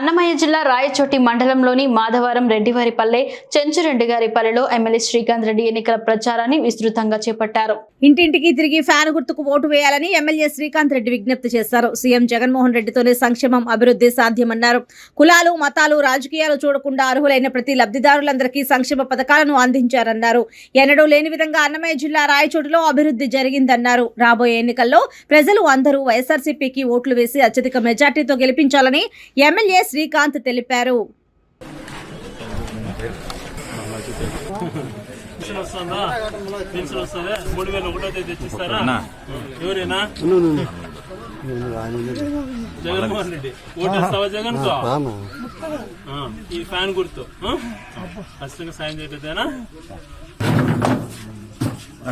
అన్నమయ్య జిల్లా రాయచోటి మండలంలోని మాధవరం రెడ్డివారిపల్లె చెంచురెడ్డి గారి పల్లెలో ఎమ్మెల్యే శ్రీకాంత్ రెడ్డి ఎన్నికల ప్రచారాన్ని విస్తృతంగా చేపట్టారు. ఇంటింటికి తిరిగి ఫ్యాన్ గుర్తుకు ఓటు వేయాలని ఎమ్మెల్యే శ్రీకాంత్ రెడ్డి విజ్ఞప్తి చేశారు. సీఎం జగన్మోహన్ రెడ్డితోనే సంక్షేమం అభివృద్ధి సాధ్యమన్నారు. కులాలు మతాలు రాజకీయాలు చూడకుండా అర్హులైన ప్రతి లబ్ధిదారులందరికీ సంక్షేమ పథకాలను అందించారన్నారు. ఎన్నడూ లేని విధంగా అన్నమయ్య జిల్లా రాయచోటిలో అభివృద్ధి జరిగిందన్నారు. రాబోయే ఎన్నికల్లో ప్రజలు అందరూ వైఎస్ఆర్సీపీకి ఓట్లు వేసి అత్యధిక మెజార్టీతో గెలిపించాలని ఎమ్మెల్యే శ్రీకాంత్ తెలిపారు. పెన్షన్ వస్తుందా మూడు తెచ్చిస్తారా జగన్మోహన్ రెడ్డి ఓటేస్తావా జగన్ ఈ ఫ్యాన్ గుర్తు ఖచ్చితంగా సాయం చేయలేదేనా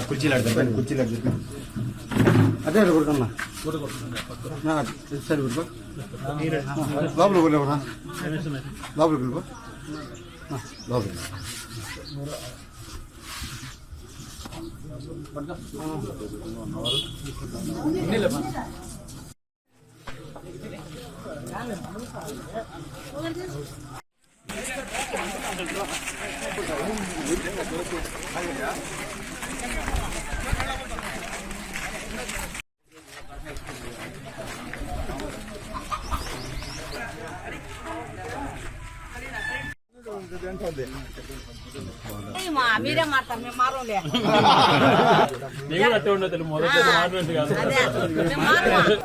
కుర్చీలు కుర్చీలు అదే కొడుకన్నా సరే కొడుకో లోపల కొలేవరా లోపల కొలుకో లోపల మీరే మాట్లాడతాం మేము మారంలే నేను అట్టే ఉండదు మొదటి మారినట్టు కాదు.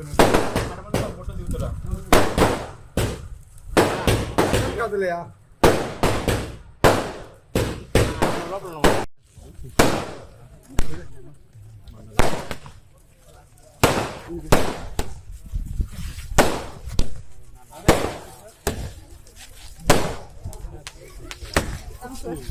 Thank you. Sandra. não